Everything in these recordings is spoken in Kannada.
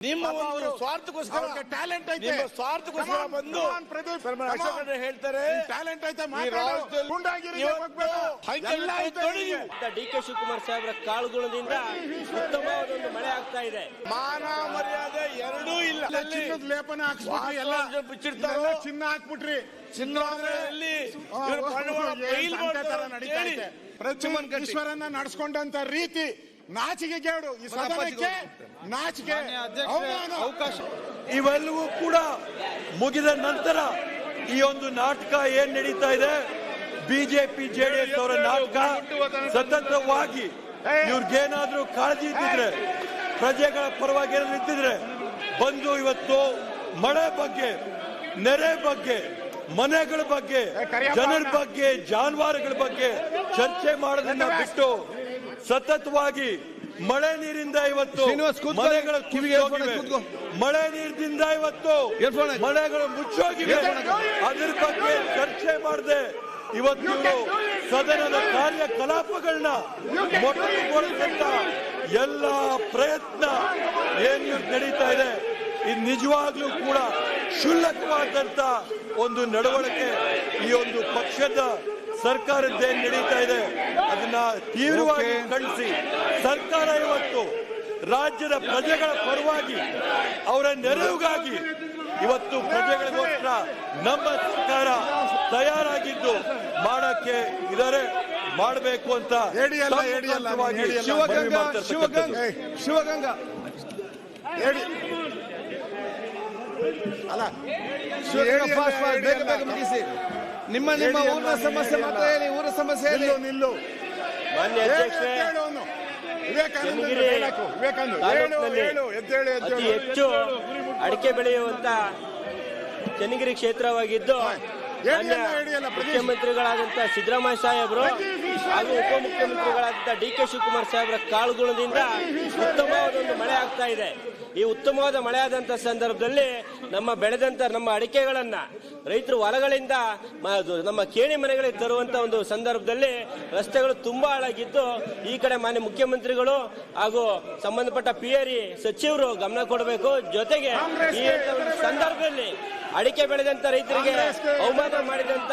ನಿಮ್ಮ ಒಂದು ಅವರು- ಸ್ವಾರ್ಥಕ್ಕೋಸ್ಕರ ಟ್ಯಾಲೆಂಟ್ ಐತೆ. ನಿಮ್ಮ ಸ್ವಾರ್ಥಕ್ಕೋಸ್ಕರ ಬಂದು ಪ್ರದೀಪ್, ಅಶೋಕ್. ಹೇಳ್ತಾರೆ ಟ್ಯಾಲೆಂಟ್ ಐತೆ. ಡಿ ಕೆ ಶಿವಕುಮಾರ್ ಸಾಹೇಬರ ಕಾಳುಗುಣದಿಂದ ಉತ್ತಮವಾದ ಒಂದು ಮಳೆ ಆಗ್ತಾ ಇದೆ. ಮಾನ ಮರ್ಯಾದೆ ಎರಡೂ ಇಲ್ಲ. ಚಿನ್ನದ ಲೇಪನ ಎಲ್ಲ ಚಿನ್ನ ಹಾಕ್ಬಿಟ್ರಿ. ಚಿನ್ನ ಬಂಡವಾಳ ಚುಮ್ಮನ್ ಈಶ್ವರನ್ನ ನಡೆಸ್ಕೊಂಡಂತ ರೀತಿ ನಾಚಿಕೆ ಕೇಳು ಈ ಸದನಕ್ಕೆ ನಾಚಿಕೆ ಅವಮಾನ. ಅವಕಾಶ. ಇವೆಲ್ಲವೂ ಕೂಡ ಮುಗಿದ ನಂತರ ಈ ಒಂದು ನಾಟಕ ಏನ್ ನಡೀತಾ ಇದೆ? ಬಿಜೆಪಿ ಜೆಡಿಎಸ್ ಅವರ ನಾಟಕ. ಸತತವಾಗಿ ಇವ್ರಿಗೇನಾದ್ರೂ ಕಾಳಜಿ ಇದ್ದಿದ್ರೆ ಪ್ರಜೆಗಳ ಪರವಾಗಿ ಏನಾದ್ರು ಇದ್ದಿದ್ರೆ ಬಂದು ಇವತ್ತು ಮಳೆ ಬಗ್ಗೆ ನೆರೆ ಬಗ್ಗೆ ಮನೆಗಳ ಬಗ್ಗೆ ಜನರ ಬಗ್ಗೆ ಜಾನುವಾರುಗಳ ಬಗ್ಗೆ ಚರ್ಚೆ ಮಾಡೋದನ್ನ ಬಿಟ್ಟು ಸತತವಾಗಿ ಮಳೆ ನೀರಿಂದ ಇವತ್ತು. ಮನೆಗಳ. ಮಳೆ ನೀರಿನಿಂದ ಇವತ್ತು ಮಳೆಗಳು ಮುಚ್ಚೋಗಿವೆ. ಅದ್ರ ಬಗ್ಗೆ ಚರ್ಚೆ ಮಾಡದೆ. ಇವತ್ತು ಸದನದ ಕಾರ್ಯಕಲಾಪಗಳನ್ನ ಮೊಟಕುಗೊಳಿಸಂತ ಎಲ್ಲ ಪ್ರಯತ್ನ ಏನ್ ನಡೀತಾ ಇದೆ. ಇದು ನಿಜವಾಗ್ಲೂ ಕೂಡ ಕ್ಷುಲ್ಲಕವಾದಂತ ಒಂದು ನಡವಳಿಕೆ ಈ ಒಂದು ಪಕ್ಷದ ಸರ್ಕಾರದ್ದೇನ್ ನಡೀತಾ ಇದೆ. ಅದನ್ನ ತೀವ್ರವಾಗಿ ಖಂಡಿಸಿ. ಸರ್ಕಾರ ಇವತ್ತು ರಾಜ್ಯದ ಪ್ರಜೆಗಳ ಪರವಾಗಿ ಅವರ ನೆರವಿಗಾಗಿ ಇವತ್ತು ಪ್ರಜೆಗಳಿಗೋಸ್ಕರ ನಮ್ಮ ಸರ್ಕಾರ ತಯಾರಾಗಿದ್ದು ಮಾಡಕ್ಕೆ ಇದಾರೆ ಮಾಡಬೇಕು ಅಂತ. ಶಿವಗಂಗಾ ಶಿವಗಂಗಾ. ಶಿವಗಂಗಾ. ಅಲ್ಲ ಶಿವಗಂಗಾ ಫಾಸ್ಟ್ ಬೇಗ ಬೇಗ ಮುಗಿಸಿ. ನಿಮ್ಮ ನಿಮ್ಮ ಊರ ಊರಿನ ಸಮಸ್ಯೆ ಮಾತ್ರ ಹೇಳಿ ಊರ ಸಮಸ್ಯೆ ಹೇಳಿ. ನಿಲ್ಲು ನಿಲ್ಲು. ಮಾನ್ಯ ಅಧ್ಯಕ್ಷರೇ ಎದ್ದೇಳು ಅವ್ನು. ವಿವೇಕಾನಂದ ಚನ್ನಗಿರಿ ಹೇಳಾಕು, ವಿವೇಕಾನಂದ ಹೇಳು ಹೇಳು ಎದ್ದೇಳು ಅತಿ ಹೆಚ್ಚು ಅಡಿಕೆ ಬೆಳೆಯುವಂತ ಚನ್ನಗಿರಿ ಕ್ಷೇತ್ರವಾಗಿದ್ದು. ಮುಖ್ಯಮಂತ್ರಿಗಳಾದಂತ ಸಿದ್ದರಾಮಯ್ಯ ಸಾಹೇಬರು ಹಾಗೂ ಉಪಮುಖ್ಯಮಂತ್ರಿಗಳಾದಂತ ಡಿ ಕೆ ಶಿವಕುಮಾರ್ ಸಾಹೇಬರ ಕಾಳುಗುಣದಿಂದ ಉತ್ತಮವಾದ ಒಂದು ಮಳೆ ಆಗ್ತಾ ಇದೆ. ಈ ಉತ್ತಮವಾದ ಮಳೆ ಆದಂತ ಸಂದರ್ಭದಲ್ಲಿ ನಮ್ಮ ಬೆಳೆದಂತ ನಮ್ಮ ಅಡಿಕೆಗಳನ್ನ ರೈತರು ಹೊಲಗಳಿಂದ ನಮ್ಮ ಕೇಣಿ ಮನೆಗಳಿಗೆ ತರುವಂತ ಒಂದು ಸಂದರ್ಭದಲ್ಲಿ ರಸ್ತೆಗಳು ತುಂಬಾ ಹಾಳಾಗಿದ್ದು ಈ ಕಡೆ ಮಾನ್ಯ ಮುಖ್ಯಮಂತ್ರಿಗಳು ಹಾಗೂ ಸಂಬಂಧಪಟ್ಟ ಪಿ ಸಚಿವರು ಗಮನ ಕೊಡಬೇಕು. ಜೊತೆಗೆ ಈ ಸಂದರ್ಭದಲ್ಲಿ ಅಡಿಕೆ ಬೆಳೆದಂತ ರೈತರಿಗೆ ಅವಮಾನ ಮಾಡಿದಂತ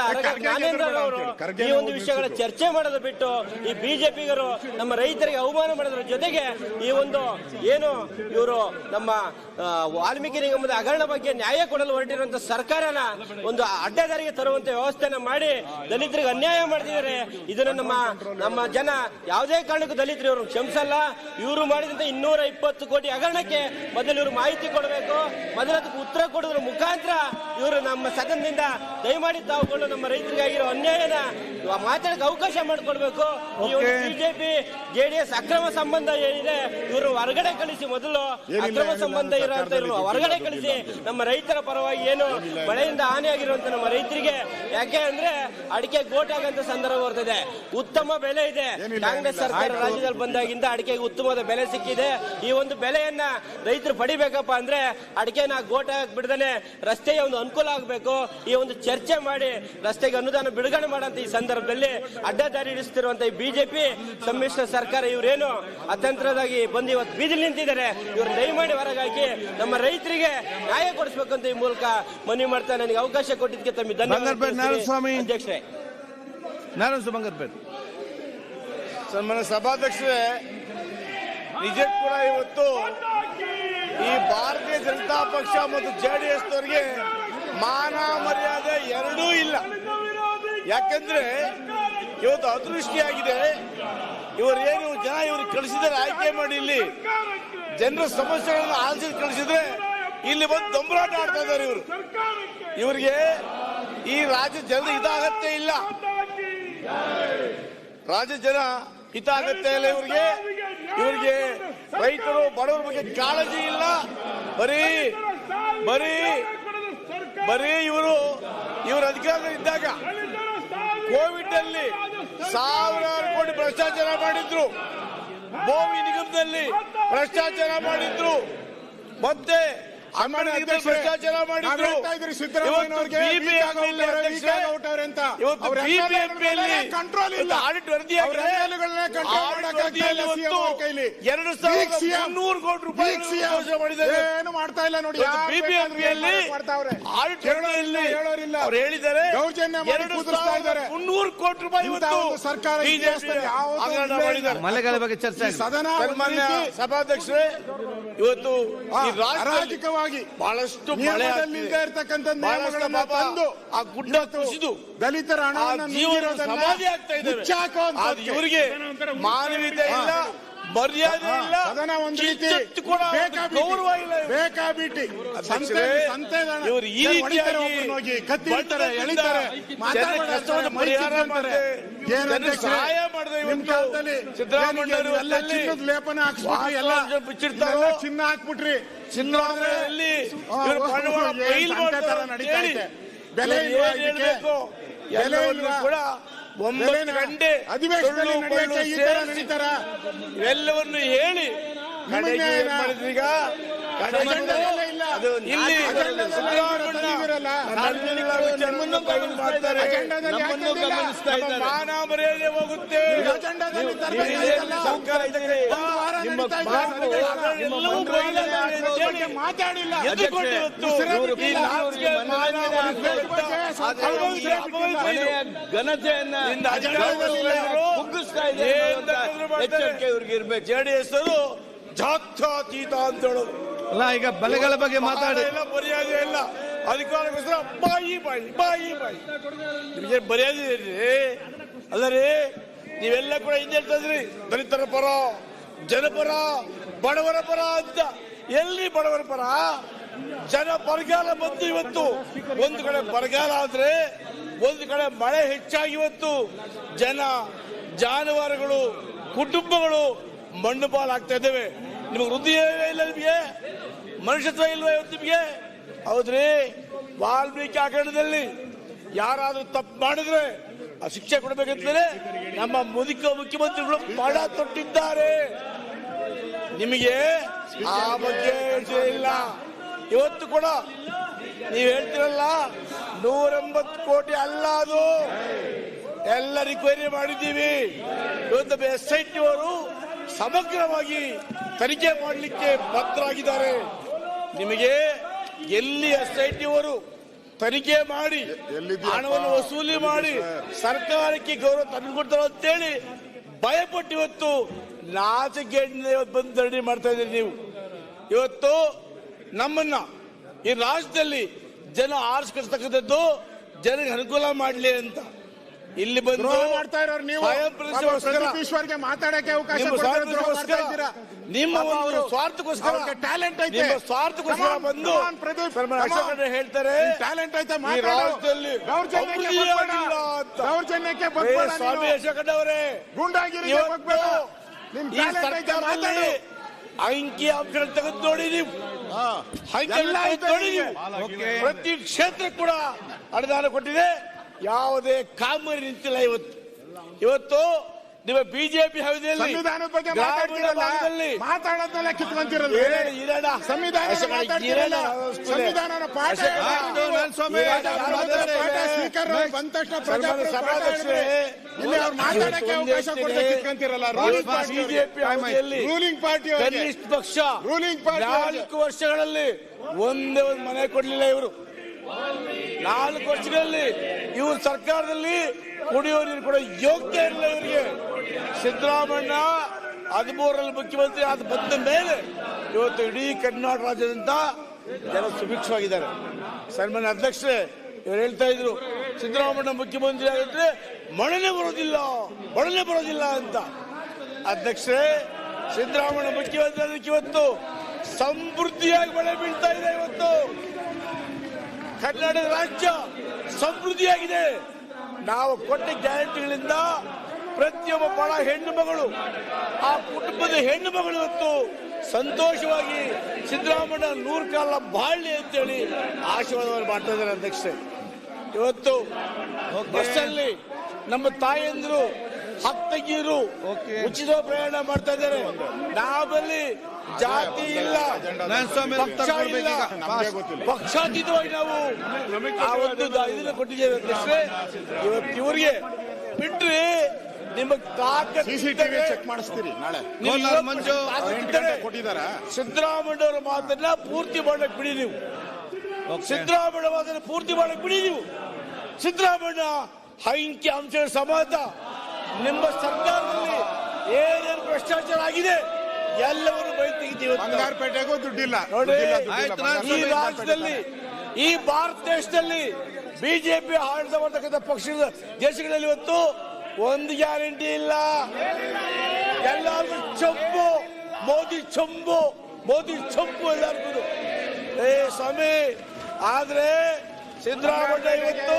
ಈ ಒಂದು ವಿಷಯಗಳ ಚರ್ಚೆ ಮಾಡೋದು ಬಿಟ್ಟು ಈ ಬಿಜೆಪಿಗರು ನಮ್ಮ ರೈತರಿಗೆ ಅವಮಾನ ಮಾಡೋದ್ರ ಜೊತೆಗೆ ಈ ಒಂದು ಏನು ಇವರು ನಮ್ಮ ವಾಲ್ಮೀಕಿ ನಿಗಮದ ಹಗರಣ ಬಗ್ಗೆ ನ್ಯಾಯ ಕೊಡಲು ಹೊರಟಿರುವಂತ ಸರ್ಕಾರನ ಒಂದು ಅಡ್ಡದಾರಿಗೆ ತರುವಂತ ವ್ಯವಸ್ಥೆನ ಮಾಡಿ ದಲಿತರಿಗೆ ಅನ್ಯಾಯ ಮಾಡ್ತಿದ್ದಾರೆ. ಇದನ್ನ ನಮ್ಮ ನಮ್ಮ ಜನ ಯಾವುದೇ ಕಾರಣಕ್ಕೂ ದಲಿತರು ಇವರು ಕ್ಷಮಿಸಲ್ಲ. ಇವರು ಮಾಡಿದಂತ ಇನ್ನೂರ ಇಪ್ಪತ್ತು ಕೋಟಿ ಹಗರಣಕ್ಕೆ ಮೊದಲು ಇವರು ಮಾಹಿತಿ ಕೊಡಬೇಕು. ಮೊದಲು ಉತ್ತರ ಕೊಡೋದ್ರ ಮುಖಾಂತರ ಇವರು ನಮ್ಮ ಸದನದಿಂದ ದಯಮಾಡಿ ತಾವುಗಳು ನಮ್ಮ ರೈತರಿಗಾಗಿರೋ ಅನ್ಯಾಯನ ಮಾತಾಡಕ್ಕೆ ಅವಕಾಶ ಮಾಡಿಕೊಡ್ಬೇಕು. ಈ ಒಂದು ಬಿಜೆಪಿ ಜೆಡಿಎಸ್ ಅಕ್ರಮ ಸಂಬಂಧ ಏನಿದೆ ಇವರು ಹೊರಗಡೆ ಕಳಿಸಿ ಮೊದಲು ಅಕ್ರಮ ಸಂಬಂಧ ಇರುವಂತ ಹೊರಗಡೆ ಕಳಿಸಿ ನಮ್ಮ ರೈತರ ಪರವಾಗಿ ಏನು ಮಳೆಯಿಂದ ಹಾನಿಯಾಗಿರುವಂತ ನಮ್ಮ ರೈತರಿಗೆ ಯಾಕೆ ಅಂದ್ರೆ ಅಡಿಕೆ ಗೋಟ್ ಆಗಂತ ಸಂದರ್ಭ ಬರ್ತದೆ. ಉತ್ತಮ ಬೆಲೆ ಇದೆ. ಕಾಂಗ್ರೆಸ್ ಸರ್ಕಾರ ರಾಜ್ಯದಲ್ಲಿ ಬಂದಾಗಿಂದ ಅಡಿಕೆಗೆ ಉತ್ತಮವಾದ ಬೆಲೆ ಸಿಕ್ಕಿದೆ. ಈ ಒಂದು ಬೆಲೆಯನ್ನ ರೈತರು ಪಡಿಬೇಕಪ್ಪ ಅಂದ್ರೆ ಅಡಿಕೆನ ಗೋಟ ಬಿಡದನೆ ರಸ್ತೆಗೆ ಒಂದು ಅನುಕೂಲ ಆಗಬೇಕು ಈ ಒಂದು ಚರ್ಚೆ ಮಾಡಿ ರಸ್ತೆಗೆ ಅನುದಾನ ಬಿಡುಗಡೆ ಮಾಡಂತ ಈ ಸಂದರ್ಭದಲ್ಲಿ ಅಡ್ಡದಾರಿ ಇಡಿಸ್ತಿರುವಂತ ಈ ಬಿಜೆಪಿ ಸಮ್ಮಿಶ್ರ ಸರ್ಕಾರ ಇವರೇನು ಅತಂತ್ರದಾಗಿ ಬಂದು ಇವತ್ತು ಬೀದಿಲಿ ನಿಂತಿದ್ದಾರೆ. ಇವರು ದಯಮಾಡಿ ಹೊರಗಾಗಿ ನಮ್ಮ ರೈತರಿಗೆ ನ್ಯಾಯ ಕೊಡಿಸ್ಬೇಕಂತ ಈ ಮೂಲಕ ಮನವಿ ಮಾಡ್ತಾ ನನಗೆ ಅವಕಾಶ ಕೊಟ್ಟಿದ್ದಕ್ಕೆ ತಮ್ಮ ಬಂಗಾರಪೇಟೆ ಧನ್ಯವಾದ. ಅಧ್ಯಕ್ಷರೇ. ನಾರಾಯಣ ಸುಮಂಗರ್ಪೇಟ್ ಸನ್ಮಾನ್ಯ ಸಭಾಧ್ಯಕ್ಷರೇ ನಿಜಕ್ಕೂ ಕೂಡ ಇವತ್ತು ಈ ಭಾರತೀಯ ಜನತಾ ಪಕ್ಷ ಮತ್ತು ಜೆಡಿಎಸ್ ಅವರಿಗೆ ಮಾನ ಮರ್ಯಾದೆ ಎರಡೂ ಇಲ್ಲ. ಯಾಕಂದ್ರೆ ಇವತ್ತು ಅದೃಷ್ಟಿಯಾಗಿದೆ ಇವರು ಏನು ಜನ ಇವ್ರಿಗೆ ಕಳಿಸಿದರೆ ಆಯ್ಕೆ ಮಾಡಿ ಇಲ್ಲಿ. ಜನರ ಸಮಸ್ಯೆಗಳನ್ನು ಆಲಿಸಿ ಕಳಿಸಿದ್ರೆ ಇಲ್ಲಿ ಬಂದು ದೊಂಬರಾಟ ಆಡ್ತಾ ಇದ್ದಾರೆ ಇವರು. ಇವರಿಗೆ ಈ ರಾಜ್ಯ ಜನ ಇದಾಗತ್ತೆ ಇಲ್ಲ. ರಾಜ್ಯ ಜನ ಹಿತಾಗತ್ಯ ಇಲ್ಲ ಇವರಿಗೆ. ಇವ್ರಿಗೆ ರೈತರು ಬಡವರ ಬಗ್ಗೆ ಕಾಳಜಿ ಇಲ್ಲ. ಬರೀ ಬರೀ ಬರೀ ಇವರು ಇವರು ಅಧಿಕಾರದಲ್ಲಿದ್ದಾಗ ಕೋವಿಡ್ ಅಲ್ಲಿ ಸಾವಿರಾರು ಕೋಟಿ ಭ್ರಷ್ಟಾಚಾರ ಮಾಡಿದ್ರು. ಭೂಮಿ ನಿಗಮದಲ್ಲಿ ಭ್ರಷ್ಟಾಚಾರ ಮಾಡಿದ್ರು. ಮತ್ತೆ ಭ್ರಷ್ಟಾಚಾರ ಮಾಡಿದ್ರು ಕಂಟ್ರೋಲ್ ಇಲ್ಲ ಆಡಿಟ್ ವರದಿ ಎರಡು ಸಾವಿರದ ಮುನ್ನೂರು ಕೋಟಿ ರೂಪಾಯಿ ಮಾಡಿದ್ದಾರೆ ಏನು ಮಾಡ್ತಾ ಇಲ್ಲ ನೋಡಿ ಬಿಬಿಎಂಪಿಯಲ್ಲಿ ಮಾಡ್ತಾವ್ರೆ. ಆಡಿಟ್ ಹೇಳೋರಿಲ್ಲ. ಅವ್ರು ಹೇಳಿದ್ದಾರೆ ದೌರ್ಜನ್ಯ ಕುದುರಿಸ್ತಾ ಇದ್ದಾರೆ. ಮುನ್ನೂರು ಕೋಟಿ ರೂಪಾಯಿ ಇವತ್ತು ಸರ್ಕಾರ ಮಲೆಗಳ ಬಗ್ಗೆ ಚರ್ಚೆ. ಸದನ ಸಭಾಧ್ಯಕ್ಷರೇ ಇವತ್ತು ಆ, ಅರಾಜಕವಾಗಿ ಬಹಳಷ್ಟು ತಂದು ಆ ಗುಡ್ಡ ಕುಸಿದು ದಲಿತರ ಹಣ ಸಮಾಧಿ ಆಗ್ತಾ ಇವರಿಗೆ ಮಾನವೀಯತೆ ಇಲ್ಲ. ಮರ್ಯಾದೆ ಇಲ್ಲ ಸದನ ಒಂದು ರೀತಿ ಕೂಡ ಗೌರವ ಇಲ್ಲ ಇವ್ರಿಗೆ. ಬೇಕಾಬಿಟ್ಟಿ ಸಂತೆ ಸಂತೆ ದನ. ಇವರು ಈ ರೀತಿಯಾಗಿ ಹೋಗಿ, ಕತ್ತಿ ಹಿಡಿತಾರೆ, ಬಡತನದಿಂದ ಎಳಿತಾರೆ, ಮಾತಾಡ್ತಾರೆ, ಕಷ್ಟವನ್ನು ಮೈ ಪರಿಹಾರ. ಏನು? ಸಹಾಯ ಮಾಡಿದೆ ನಿಮ್ ಇವತ್ತು ಕಾಲದಲ್ಲಿ ಎಲ್ಲ ಇವತ್ತಲ್ಲಿ ಚಿನ್ನದ ಲೇಪನ ಹಾಕ್ಸ್ಬಿಟ್ರಿ ಎಲ್ಲ ಬಿಚ್ಚಿಡ್ತಾರೋ? ಇದೆಲ್ಲ ಚಿನ್ನ ಹಾಕ್ಬಿಟ್ರಿ ಚಿನ್ನದಲ್ಲಿ ಆ, ಇವರು ಓ, ಬಂಡವಾಳ ಏನ್ ಬಯಲು ಸಂತೆ ತರ ಮಾಡ್ತಾರೆ ಅಂತ ನಡೀತಾ ಹೇಳಿ ಇದೆ. ಬೆಲೆ ಇವ್ರು ಇಲ್ವಾ ಏನ್ ಇದಕ್ಕೆ? ಹೇಳ್ಬೇಕು? ಬೆಲೆ ಎಲ್ಲವನ್ನೂ ಇಲ್ವಾ? ಕೂಡ ಒಂಬತ್ತು? ಗಂಟೆ ಇವೆಲ್ಲವನ್ನು ಹೇಳಿ ಈಗ? ಕಡೆಗೆ ಅಜೆಂಡಾದಲ್ಲೇ ಇಲ್ಲ. ಅದು ಇಲ್ಲಿ ಅಜೆಂಡಾದಲ್ಲೇ ಸಿದ್ದರಾಮಯ್ಯ ತಂದಿದ್ದೀರಲ್ಲ. ನನ್ನೆಲ್ಲ ವಿಚಾರವನ್ನು ಬಯಲು ಮಾಡ್ತಾರೆ. ಅಜೆಂಡಾದಲ್ಲಿ ಯಾಕೆ ನಮ್ಮನ್ನು ತಂದಿಲ್ಲ? ಇದ್ದಾರೆ. ಮಾನ ಮರ್ಯಾದೆ ಹೋಗುತ್ತೆ. ಮಾತಾಡಿಲ್ಲ. ಘನತೆಯನ್ನ ಕುಗ್ಗಿಸ್ತಾ ಇದೆ. ಎಚ್ಚರಿಕೆ ಇವ್ರಿಗೆ ಇರ್ಬೇಕು. ಜೆಡಿಎಸ್ ಅವರು ಜಾತ್ಯತೀತ ಅಂತ ಹೇಳೋದು. ಅಲ್ಲ ಈಗ ಬಲೆಗಳ ಬಗ್ಗೆ ಮಾತಾಡಿ. ಮರ್ಯಾದೆ ಇಲ್ಲ. ಅಧಿಕಾರಕ್ಕೋಸ್ಕರ ಬಾಯಿ ಬಾಯಿ ಬಾಯಿ ಬಾಯಿ. ನಿಮಗೆ ಮರ್ಯಾದೆ ಅಲ್ಲರಿ ನೀವೆಲ್ಲ ಕೂಡ ಹಿಂದೆ ಹೇಳ್ತಾ ಇದ್ರಿ. ದಲಿತರ ಪರ ಜನಪರ ಬಡವರ ಪರ ಅಂತ. ಎಲ್ಲಿ ಬಡವರ ಪರ? ಜನ ಬರಗಾಲ ಬಂತು ಇವತ್ತು. ಒಂದು ಕಡೆ ಬರಗಾಲ ಆದ್ರೆ, ಒಂದು ಕಡೆ ಮಳೆ ಹೆಚ್ಚಾಗಿ ಇವತ್ತು. ಜನ, ಜಾನುವಾರುಗಳು, ಕುಟುಂಬಗಳು ಮಣ್ಣು ಪಾಲಾಗ್ತಾ ಇದ್ದೇವೆ. ನಿಮಗೆ ಹೃದಯ ಇಲ್ಲ ನಿಮಗೆ? ಮನುಷ್ಯತ್ವ ಇಲ್ವಾ ಇವತ್ತು ನಿಮಗೆ? ಹೌದ್ರಿ? ವಾಲ್ಮೀಕಿ ಆಕರಣದಲ್ಲಿ ಯಾರಾದ್ರೂ ತಪ್ಪು ಮಾಡಿದ್ರೆ, ಆ ಶಿಕ್ಷೆ ಕೊಡಬೇಕಂತಲೇ ನಮ್ಮ ಮುದುಕ ಮುಖ್ಯಮಂತ್ರಿಗಳು ಪಣ ತೊಟ್ಟಿದ್ದಾರೆ. ನಿಮಗೆ ಆ ಬಗ್ಗೆ ಇಲ್ಲ. ಇವತ್ತು ಕೂಡ ನೀವು ಹೇಳ್ತಿರಲ್ಲ ನೂರೆಂಬತ್ತು ಕೋಟಿ ಅಲ್ಲ ಅದು. ಎಲ್ಲ ರಿಕ್ವೈರಿ ಮಾಡಿದ್ದೀವಿ. ಇವತ್ತು ಎಸ್ ಐ ಟಿ ಅವರು ಸಮಗ್ರವಾಗಿ ತನಿಖೆ ಮಾಡಲಿಕ್ಕೆ ಬದ್ಧರಾಗಿದ್ದಾರೆ. ನಿಮಗೆ ಎಲ್ಲಿ ಎಸ್ ಐ ಟಿ ಅವರು ತನಿಖೆ ಮಾಡಿ? ಹಣವನ್ನು ವಸೂಲಿ ಮಾಡಿ ಸರ್ಕಾರಕ್ಕೆ ಗೌರವ ತಂದುಕೊಡ್ತಾರೋ ಅಂತೇಳಿ ಭಯಪಟ್ಟು ಇವತ್ತು ನಾಚಿಕೆ ಬಂದು ಧರಣಿ ಮಾಡ್ತಾ ಇದ್ದೀರಿ ನೀವು. ಇವತ್ತು ನಮ್ಮನ್ನ ಈ ರಾಜ್ಯದಲ್ಲಿ ಜನ ಆರಿಸ್ಕೊಳ್ತಕ್ಕಂಥದ್ದು ಜನರಿಗೆ ಅನುಕೂಲ ಮಾಡಲಿ ಅಂತ ಇಲ್ಲಿ ಬಂದು ಮಾಡ್ತಾ ಇರೋರು ನೀವು ಸ್ವಯಂ ಈಶ್ವರ್ಗೆ ಮಾತಾಡಕ್ಕೆ ಅವಕಾಶ ನಿಮ್ಮ ಒಂದು ಅವರು- ಸ್ವಾರ್ಥಕ್ಕೋಸ್ಕರ ಟ್ಯಾಲೆಂಟ್ ಐತೆ. ಸ್ವಾರ್ಥಕ್ಕೋಸ್ಕರ ಬಂದು ಪ್ರದೀಪ್. ಹೇಳ್ತಾರೆ ಟ್ಯಾಲೆಂಟ್ ಐತೆ. ರಾಜ್ಯದಲ್ಲಿ ದೌರ್ಜನ್ಯಕ್ಕೆ ಸ್ವಾಮಿ ನೀನು. ಅಶೋಕ್ ಅವರೇ ಗುಂಡಾಗಿರಿ. ನಿಮ್ talent ಐತೆ ಮಾತಾಡು. ಅಂಕಿ ಅಂಶಗಳು ತೆಗೆದು ನೋಡಿ ನೀವು ಪ್ರತಿ ಕ್ಷೇತ್ರ ಕೂಡ ಅನುದಾನ ಕೊಟ್ಟಿದೆ. ಯಾವುದೇ ಕಾಮಗಾರಿ ನಿಂತಿಲ್ಲ ಇವತ್ತು. ಇವತ್ತು ನಿಮ್ಮ ಬಿಜೆಪಿ ಸಂವಿಧಾನದ ಬಗ್ಗೆ ಮಾತಾಡ್ತಿರಲ್ಲ. ಮಾತಾಡೋದ್ನೆಲ್ಲ ಕಿತ್ಕೊಂತಿರಲ್ಲ. ಇರೋಣ. ಸಂವಿಧಾನ ಮಾತಾಡ್ತಿರಲ್ಲ. ಸಂವಿಧಾನನ ಪಾಠ ಸ್ಪೀಕರ್ ಬಂದ ತಕ್ಷಣ ಪ್ರಜಾಪ್ರಭುತ್ವ ಇಲ್ಲಿ ಅವ್ರು ಮಾತಾಡಕ್ಕೆ ಅವಕಾಶ ಕೊಡದೆ. ಕಿತ್ಕೊಂತಿರಲ್ಲ. ಬಿಜೆಪಿ ರೂಲಿಂಗ್ ಪಾರ್ಟಿ ಕನಿಷ್ಠ ಪಕ್ಷ ರೂಲಿಂಗ್ ಪಾರ್ಟಿ ನಾಲ್ಕು ವರ್ಷಗಳಲ್ಲಿ ಒಂದೇ ಒಂದು ಮನೆ ಕೊಡ್ಲಿಲ್ಲ ಇವರು. ನಾಲ್ಕು ವರ್ಷಗಳಲ್ಲಿ ಇವರು ಸರ್ಕಾರದಲ್ಲಿ ಕುಡಿಯೋ ನೀರು ಕೂಡ ಯೋಗ್ಯ ಇಲ್ಲ ಇವರಿಗೆ. ಸಿದ್ದರಾಮಣ್ಣ ಹದಿಮೂರರಲ್ಲಿ ಮುಖ್ಯಮಂತ್ರಿ ಅದು ಬಂದ ಮೇಲೆ ಇವತ್ತು ಇಡೀ ಕರ್ನಾಟಕ ರಾಜ್ಯದಿಂದ ಜನ ಸುಭಿಕ್ಷವಾಗಿದ್ದಾರೆ. ಸನ್ಮಾನ್ಯ ಅಧ್ಯಕ್ಷರೇ, ಇವರು ಹೇಳ್ತಾ ಇದ್ರು ಸಿದ್ದರಾಮಣ್ಣ ಮುಖ್ಯಮಂತ್ರಿ ಆಗಿದ್ರೆ ಮಳೆನೇ ಬರೋದಿಲ್ಲ ಮಳೆನೇ ಬರೋದಿಲ್ಲ ಅಂತ. ಅಧ್ಯಕ್ಷರೇ ಸಿದ್ದರಾಮಣ್ಣ ಮುಖ್ಯಮಂತ್ರಿ ಅದಕ್ಕೆ ಇವತ್ತು ಸಮೃದ್ಧಿಯಾಗಿ ಮಳೆ ಬೀಳ್ತಾ ಇದೆ ಇವತ್ತು. ಕರ್ನಾಟಕ ರಾಜ್ಯ ಸಮೃದ್ಧಿಯಾಗಿದೆ. ನಾವು ಕೊಟ್ಟ ಗ್ಯಾರಂಟಿಗಳಿಂದ ಪ್ರತಿಯೊಬ್ಬ ಬಡ ಹೆಣ್ಣು ಮಗಳು ಆ ಕುಟುಂಬದ ಹೆಣ್ಣು ಮಗಳು ಇವತ್ತು ಸಂತೋಷವಾಗಿ ಸಿದ್ದರಾಮಯ್ಯ ನೂರು ಕಾಲ ಬಾಳ್ಲಿ ಅಂತೇಳಿ ಆಶೀರ್ವಾದವನ್ನು ಮಾಡ್ತಾ ಇದ್ದಾರೆ ಅಧ್ಯಕ್ಷೆ ಇವತ್ತು ಬಸ್ಸಲ್ಲಿ ನಮ್ಮ ತಾಯಂದಿರು ಹತ್ತಗಿರು. ಉಚಿತ ಪ್ರಯಾಣ ಮಾಡ್ತಾ ಇದ್ದಾರೆ. ನಾವಲ್ಲಿ ಜಾತಿ ಇಲ್ಲ. ಪಕ್ಷ ಇಲ್ಲ. ಪಕ್ಷಾತೀತವಾಗಿ ನಾವು ಆ ಒಂದು ಇದನ್ನ ಕೊಟ್ಟಿದ್ದೇವೆ. ಅಧ್ಯಕ್ಷರೇ ಇವತ್ತು ಇವರಿಗೆ ಬಿಟ್ರೆ ನಿಮಗೆ ಸಿಸಿಟಿವಿ ಚೆಕ್ ಮಾಡಿಸ್ತೀರಿ ನಾಳೆ. ಮಂಜು ಕೊಟ್ಟಿದ್ದಾರೆ. ಸಿದ್ದರಾಮಯ್ಯ ಅವರ ಮಾತನ್ನ ಪೂರ್ತಿ ಮಾಡಕ್ ಬಿಡಿ ನೀವು. ಸಿದ್ದರಾಮಯ್ಯ ಮಾತನ್ನ ಪೂರ್ತಿ ಮಾಡಕ್ ಬಿಡಿ ನೀವು. ಸಿದ್ದರಾಮಯ್ಯ ಹೈಂಕಿ ಅಂಶ ಸಮಾಜ ನಿಮ್ಮ ಸರ್ಕಾರದಲ್ಲಿ ಏನೇನು ಭ್ರಷ್ಟಾಚಾರ ಆಗಿದೆ ಎಲ್ಲವನ್ನು ಬಯಲು ತೆಗಿತೀವಿ. ಬಂಗಾರಪೇಟೆಗೂ ದುಡ್ಡಿಲ್ಲ. ಈ ರಾಜ್ಯದಲ್ಲಿ ಈ ಭಾರತ ದೇಶದಲ್ಲಿ ಬಿಜೆಪಿ ಆಡಳಿತ ಮಾಡತಕ್ಕಂಥ ಪಕ್ಷದ ದೇಶಗಳಲ್ಲಿ ಇವತ್ತು ಒಂದು ಗ್ಯಾರಂಟಿ ಇಲ್ಲ. ಎಲ್ಲರೂ ಚೊಂಬು ಮೋದಿ ಚೊಂಬು ಮೋದಿ ಚೊಂಬು ಎಲ್ಲರೂ ಏ ಸ್ವಾಮಿ ಆದ್ರೆ ಸಿದ್ದರಾಮಯ್ಯ ಇವತ್ತು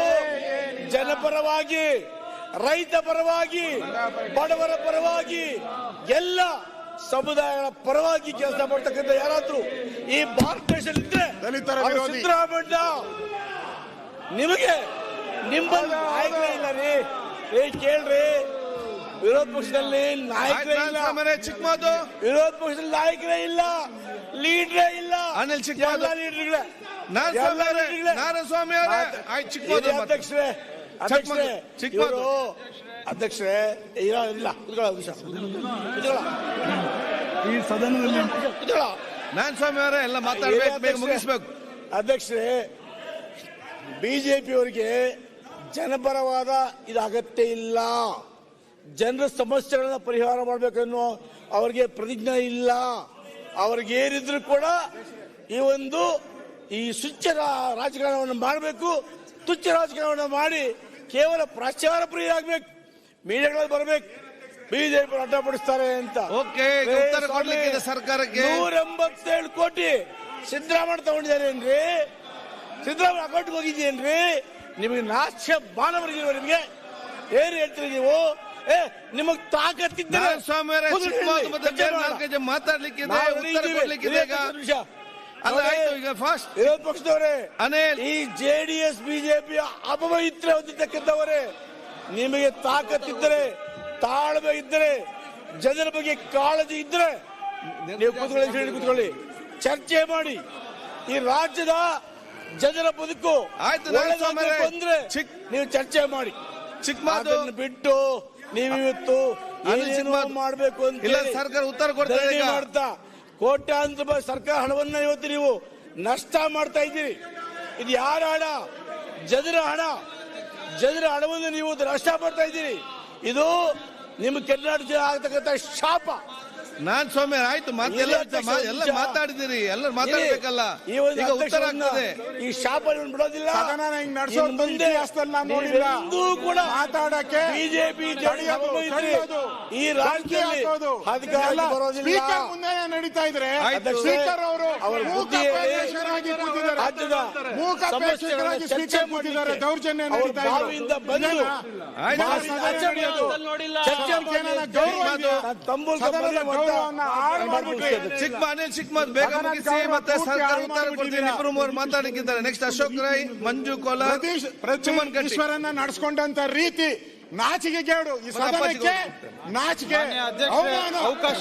ಜನಪರವಾಗಿ ರೈತ ಪರವಾಗಿ ಬಡವರ ಪರವಾಗಿ ಎಲ್ಲ ಸಮುದಾಯಗಳ ಪರವಾಗಿ ಕೆಲಸ ಮಾಡ್ತಕ್ಕಂಥ ಯಾರಾದ್ರೂ ಈ ಭಾರತ ದೇಶದಲ್ಲಿ ಇದ್ರೆ. ಸಿದ್ದರಾಮಯ್ಯ ನಿಮಗೆ ನಿಮ್ಮಲ್ಲಿ ನಾಯಕರೇ ಇಲ್ಲ ರೀ. ಏ ಕೇಳ್ರಿ. ವಿರೋಧ ಪಕ್ಷದಲ್ಲಿ ನಾಯಕರೇ ಇಲ್ಲ. ಚಿಕ್ಕಮಾದು ವಿರೋಧ ಪಕ್ಷದಲ್ಲಿ ನಾಯಕರೇ ಇಲ್ಲ ಲೀಡ್ರೇ ಇಲ್ಲ. ಅನಿಲ್ ಚಿಕ್ಕ ಲೀಡರ್ಗಳೇ. ನಾರಾಯಣ ಸ್ವಾಮಿ ಅವರೇ, ಮಾತು. ಅಧ್ಯಕ್ಷರೇ. ಅಧ್ಯಕ್ಷರೇ ಚಿಕ್ಕವರು ಇವರು ಅಧ್ಯಕ್ಷರೇ ಇಲ್ಲ ಇಲ್ಲ ಈ ಸದನದಲ್ಲಿ ನಾನ್ ಸ್ವಾಮಿ ಅವರೇ ಎಲ್ಲ ಮಾತಾಡ್ಬೇಕು ಬೇಗ ಮುಗಿಸ್ಬೇಕು. ಅಧ್ಯಕ್ಷರೇ ಬಿಜೆಪಿ ಅವರಿಗೆ ಜನಪರವಾದ ಇದು ಅಗತ್ಯ ಇಲ್ಲ. ಜನರ ಸಮಸ್ಯೆಗಳನ್ನ ಪರಿಹಾರ ಮಾಡಬೇಕನ್ನೋ ಅವರಿಗೆ ಪ್ರತಿಜ್ಞೆ ಇಲ್ಲ. ಅವ್ರಿಗೆ ಏನಿದ್ರು ಕೂಡ ಈ ಒಂದು ಈ ಸುಚ್ಚ ರಾ- ರಾಜಕಾರಣವನ್ನು ಮಾಡಬೇಕು. ತುಚ್ಚ ರಾಜಕಾರಣವನ್ನು ಮಾಡಿ ಕೇವಲ ಪ್ರಚಾರ ಪ್ರಿಯರಾಗಬೇಕು ಮೀಡಿಯಾಗಳಲ್ಲಿ ಬರಬೇಕು ಬಿಜೆಪಿ ಅಡ್ಡಪಡಿಸ್ತಾರೆ ಅಂತ. ಓಕೆ, ಸರ್ಕಾರಕ್ಕೆ. ನೂರ ಎಂಬತ್ತೇಳು ಕೋಟಿ ಸಿದ್ದರಾಮಯ್ಯ ತಗೊಂಡಿದ್ದಾರೇನ್ರಿ ಸಿದ್ದರಾಮಯ್ಯ ಅಕೌಂಟ್ಗೆ ಹೋಗಿದ್ದೀನ್ರಿ ನಿಮಗೆ ನಾಚ್ಯ ಮಾನವರಿಗಿರುವ ನಿಮಗೆ? ಏನು ಹೇಳ್ತೀರಿ ನೀವು? ಏ ನಿಮಗ್ ತಾಕತ್ತಿದ್ದಾರೆ ಸ್ವಾಮಿ ಅವರೇ ಅಲ್ಲ ಆಯ್ತು ಈಗ ಫಾಸ್ಟ್ ವಿರೋಧ ಪಕ್ಷದವರೇ ಅನಿಲ್. ಈ ಜೆಡಿಎಸ್ ಬಿಜೆಪಿ ಅಪವಿತ್ರ ಹೊಂದಿದ್ದಕ್ಕಿದ್ದವರೇ ನಿಮಗೆ ತಾಕತ್ತಿದ್ದರೆ ತಾಳ್ಮೆ ಇದ್ರೆ ಜನರ ಬಗ್ಗೆ ಕಾಳಜಿ ಇದ್ರೆ ನೀವು ಕೂತ್ಕೊಳ್ಳಿ ಹೇಳಿ ಕೂತ್ಕೊಳ್ಳಿ ಚರ್ಚೆ ಮಾಡಿ ಈ ರಾಜ್ಯದ ಜನರ ಬದುಕು ಆಯ್ತು, ಅಂದ್ರೆ ಚಿಕ್- ನೀವು ಚರ್ಚೆ ಮಾಡಿ ಚಿಕ್ಕಮಾದು ಮಾತನ್ನು ಬಿಟ್ಟು ನೀವಿವತ್ತು. ಮಾಡ್ಬೇಕು ಅಂತ ಇಲ್ಲ, ಸರ್ಕಾರ ಉತ್ತರ ಕೊಡ್ತಾ. ಮಾಡ್ತಾ ಕೋಟ್ಯಾಂತರ ರೂಪಾಯಿ ಸರ್ಕಾರ ಹಣವನ್ನ ಇವತ್ತು ನೀವು ನಷ್ಟ ಮಾಡ್ತಾ ಇದ್ದೀರಿ. ಇದು ಯಾರ ಹಣ? ಜನರ ಹಣ. ಜನರ ಹಣವನ್ನು ನೀವು ನಷ್ಟ ಮಾಡ್ತಾ ಇದ್ದೀರಿ. ಇದು ನಿಮ್ಮ ಕರ್ನಾಟಕ ಆಗ್ತಕ್ಕಂಥ ಶಾಪ. ನಾನ್ ಸ್ವಾಮಿ ಆಯ್ತು ಎಲ್ಲ ಎಲ್ಲ. ಮಾತಾಡಿದಿರಿ ಎಲ್ಲರೂ ಮಾತಾಡ್ಬೇಕಲ್ಲ. ಈಗ ಉತ್ತರ ಆಗ್ತದೆ. ಈ ಶಾಪ ಇವ್ನು ಬಿಡೋದಿಲ್ಲ. ಹಿಂಗ್ ನಡ್ಸೋದು ಇತಿಹಾಸದಲ್ಲಿ ನಾನ್ ನೋಡಿಲ್ಲ. ಕೂಡ ಮಾತಾಡಕ್ಕೆ ಬಿಜೆಪಿ ಈ ರಾಜಕೀಯ ರಾಜ್ಯದಲ್ಲಿ ಬರೋದಿಲ್ಲ. ಮುಂದೆ ನಡೀತಾ ಇದ್ರೆ. ಸ್ಪೀಕರ್ ಅವರು ರಾಜ್ಯದ ಚರ್ಚೆ ದೌರ್ಜನ್ಯ ಬಾವಿಯಿಂದ ಬಂದು. ಚರ್ಚೆ ಅನಿಲ್ ಬೇಗ ಮುಗಿಸಿ ಮತ್ತೆ ಸರ್ಕಾರ ಉತ್ತರ ಕೊಡ್ತೀನಿ. ಮಾಡ್ಬಿಟ್ಟಿದ್ದೀರಾ. ಇಬ್ಬರು ಮೂವರು ಮಾತಾಡಲಿಕ್ಕಿದ್ದಾರೆ ನೆಕ್ಸ್ಟ್ ಅಶೋಕ್ ರೈ ಮಂಜು ಕೋಲ ಪ್ರಚುಮನ್ ಈಶ್ವರನ್ನ ನಡೆಸ್ಕೊಂಡಂತ ರೀತಿ ನಾಚಿಕೆ ಕೇಳು ಈ ಸದನಕ್ಕೆ ನಾಚಿಕೆ ಅವಕಾಶ